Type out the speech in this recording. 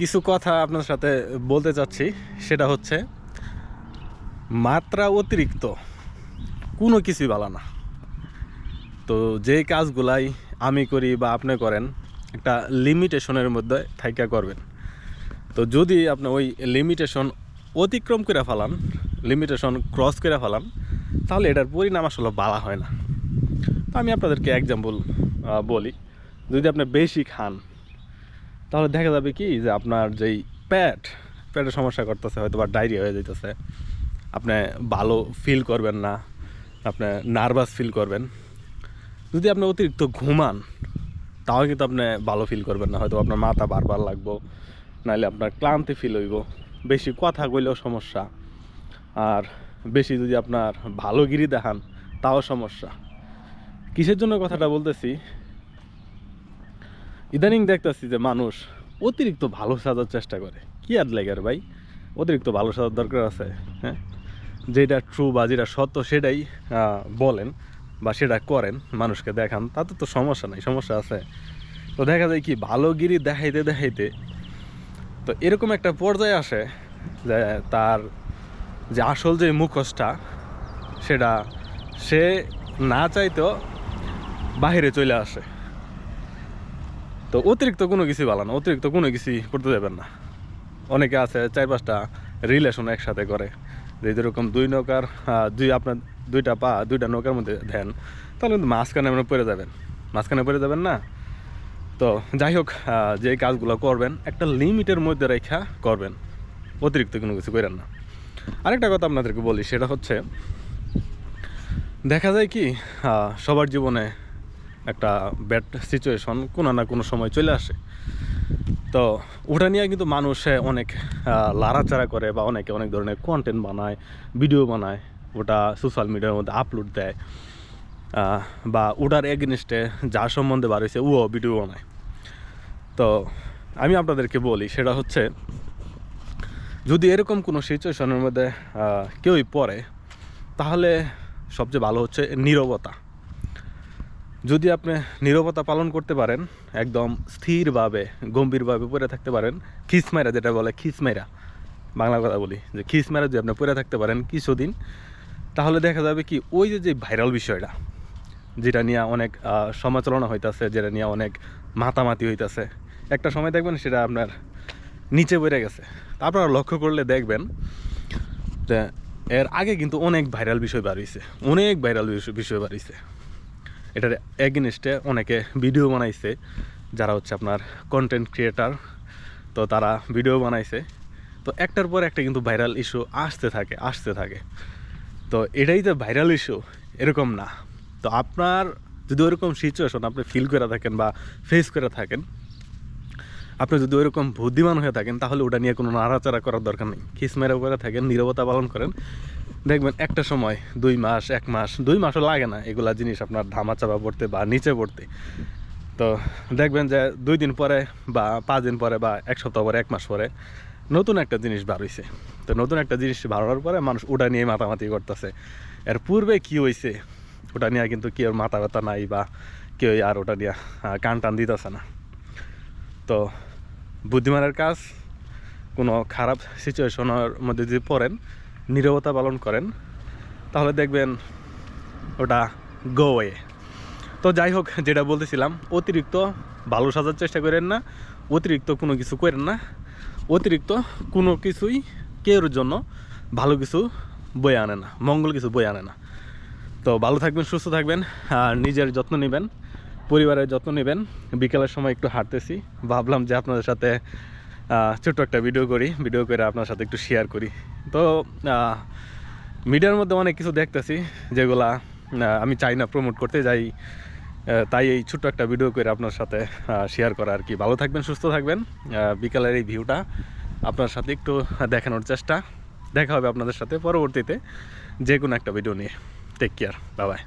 কিছু কথা আপনার সাথে বলতে চাচ্ছি, সেটা হচ্ছে, মাত্রা অতিরিক্ত কোনো কিছুই ভালো না। তো যে কাজগুলাই আমি করি বা আপনি করেন, একটা লিমিটেশনের মধ্যে থাইকা করবেন। তো যদি আপনি ওই লিমিটেশন অতিক্রম করে ফেলান, লিমিটেশন ক্রস করে ফেলান, তাহলে এটার পরিণাম আসলে বালা হয় না। তো আমি আপনাদেরকে এক্সাম্পল বলি। যদি আপনি বেশি খান তাহলে দেখা যাবে কি যে আপনার যেই প্যাট প্যাটের সমস্যা করতেছে হয়তো বা ডায়রিয়া হয়ে যেতেছে আপনি ভালো ফিল করবেন না, আপনি নার্ভাস ফিল করবেন। যদি আপনি অতিরিক্ত ঘুমান তাও কিন্তু আপনি ভালো ফিল করবেন না। হয়তো আপনার মাথা বারবার লাগবো, নাহলে আপনার ক্লান্তি ফিল হইব। বেশি কথা কইলেও সমস্যা, আর বেশি যদি আপনার ভালো গিরি দেখান, তাও সমস্যা। কিসের জন্য কথাটা বলতেছি? ইদানিং দেখতেছি যে মানুষ অতিরিক্ত ভালো সাজার চেষ্টা করে। কি আর লেগার ভাই? অতিরিক্ত ভালো সাজার দরকার আছে হ্যাঁ? যেটা ট্রু বা যেটা সত্য সেটাই বলেন বা সেটা করেন, মানুষকে দেখান, তাতে তো সমস্যা নাই, সমস্যা আছে। তো দেখা যায় কি ভালো গিরি দেখাইতে দেখাইতে তো এরকম একটা পর্যায়ে আসে যে তার যে আসল যে মুখোশটা, সেটা সে না চাইতেও বাহিরে চলে আসে। তো অতিরিক্ত কোনো কিছু ভালো না, অতিরিক্ত কোনো কিছুই করতে যাবেন না। অনেকে আছে, চার পাঁচটা রিলেশন একসাথে করে। যে যেরকম দুই নৌকার দুই আপনার দুইটা পা, দুইটা নৌকার মধ্যে দেন, তাহলে কিন্তু মাঝখানে আপনার পড়ে যাবেন। মাঝখানে পড়ে যাবেন না? তো যাই হোক যে কাজগুলো করবেন, একটা লিমিটের মধ্যে রেখা করবেন। অতিরিক্ত কোনো কিছু করেন না। আরেকটা কথা আপনাদেরকে বলি, সেটা হচ্ছে, দেখা যায় কি সবার জীবনে একটা ব্যাড সিচুয়েশন কোনো না কোনো সময় চলে আসে। তো ওটা নিয়ে কিন্তু মানুষে অনেক লাড়াচাড়া করে বা অনেকে অনেক ধরনের কন্টেন্ট বানায় ভিডিও বানায়, ওটা সোশ্যাল মিডিয়ার মধ্যে আপলোড দেয় বা ওটার এগেনস্টে যার সম্বন্ধে বার হয়েছে ও ভিডিও বানায়। তো আমি আপনাদেরকে বলি, সেটা হচ্ছে, যদি এরকম কোনো সিচুয়েশনের মধ্যে কেউই পড়ে, তাহলে সবচেয়ে ভালো হচ্ছে নীরবতা। যদি আপনি নীরবতা পালন করতে পারেন, একদম স্থিরভাবে, গম্ভীরভাবে পড়ে থাকতে পারেন খিসমাইরা যেটা বলে খিসমাইরা বাংলা কথা বলি, যে খিসমাইরা যদি আপনি পড়ে থাকতে পারেন কিছুদিন, তাহলে দেখা যাবে কি, ওই যে যে ভাইরাল বিষয়টা, যেটা নিয়ে অনেক সমালোচনা হইতাছে, যেটা নিয়ে অনেক মাতামাতি হইতাছে, একটা সময় দেখবেন সেটা আপনার নিচে বেড়ে গেছে। আপনারা লক্ষ্য করলে দেখবেন যে, এর আগে কিন্তু অনেক ভাইরাল বিষয় বাড়িয়েছে অনেক ভাইরাল বিষয় বাড়িয়েছে এটার এগেনস্টে অনেকে ভিডিও বানাইছে, যারা হচ্ছে আপনার কন্টেন্ট ক্রিয়েটার তো তারা ভিডিও বানাইছে। তো একটার পর একটা কিন্তু ভাইরাল ইস্যু আসতে থাকে আসতে থাকে। তো এটাই যে ভাইরাল ইস্যু এরকম না। তো আপনার যদি ওরকম সিচুয়েশন আপনি ফিল করে থাকেন বা ফেস করে থাকেন, আপনি যদি ওইরকম বুদ্ধিমান হয়ে থাকেন, তাহলে ওটা নিয়ে কোনো নাড়াচাড়া করার দরকার নেই। খিসমেরা করে থাকেন, নীরবতা পালন করেন। দেখবেন একটা সময়, দুই মাস, এক মাস, দুই মাসও লাগে না এগুলা জিনিস আপনার ধামা চাপা পড়তে বা নিচে পড়তে। তো দেখবেন যে দুই দিন পরে বা পাঁচ দিন পরে বা এক সপ্তাহ পরে, এক মাস পরে নতুন একটা জিনিস বার হইছে। তো নতুন একটা জিনিস হওয়ার পরে মানুষ ওটা নিয়ে মাতামাতি করতেছে। এর পূর্বে কি হয়েছে ওটা নিয়ে কিন্তু কেউ মাথা ব্যথা নাই বা কেউ আর ওটা নিয়ে কান টান দিতেছে না। তো বুদ্ধিমানের কাজ, কোনো খারাপ সিচুয়েশনের মধ্যে যদি পড়েন নীরবতা পালন করেন, তাহলে দেখবেন ওটা গো ওয়ে তো যাই হোক, যেটা বলতেছিলাম, অতিরিক্ত ভালো সাজার চেষ্টা করেন না, অতিরিক্ত কোনো কিছু করেন না, অতিরিক্ত কোনো কিছুই কেউর জন্য ভালো কিছু বয়ে আনে না, মঙ্গল কিছু বয়ে আনে না। তো ভালো থাকবেন, সুস্থ থাকবেন, আর নিজের যত্ন নেবেন, পরিবারের যত্ন নেবেন। বিকেলের সময় একটু হাঁটতেছি, ভাবলাম যে আপনাদের সাথে ছোট্ট একটা ভিডিও করি ভিডিও করে আপনার সাথে একটু শেয়ার করি। তো মিডিয়ার মধ্যে অনেক কিছু দেখতেছি, যেগুলা আমি চাই না প্রমোট করতে যাই তাই এই ছোট্ট একটা ভিডিও করে আপনার সাথে শেয়ার করা আর কি। ভালো থাকবেন, সুস্থ থাকবেন। বিকালের এই ভিউটা আপনার সাথে একটু দেখানোর চেষ্টা। দেখা হবে আপনাদের সাথে পরবর্তীতে যে কোনো একটা ভিডিও নিয়ে। টেক কেয়ার বাবাই